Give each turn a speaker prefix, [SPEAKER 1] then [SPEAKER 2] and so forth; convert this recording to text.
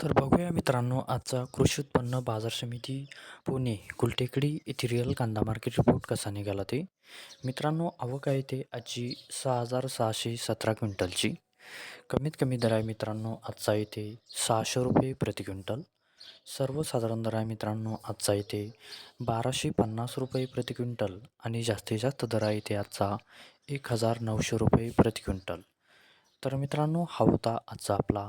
[SPEAKER 1] तर बघूया मित्रांनो आजचा कृषी उत्पन्न बाजार समिती पुणे गुलटेकडी येथे रिअल कांदा मार्केट रिपोर्ट कसा निघाला ते? मित्रांनो आवक आहे ते आजची सहा हजार सहाशे सतरा क्विंटलची. कमीत कमी दर आहे मित्रांनो आजचा येथे सहाशे रुपये प्रति क्विंटल. सर्वसाधारण दर आहे मित्रांनो आजचा येथे बाराशे पन्नास रुपये प्रति क्विंटल आणि जास्तीत जास्त दर आहे ते आजचा एक हजार नऊशे रुपये प्रति क्विंटल. तर मित्रांनो हा होता आजचा आपला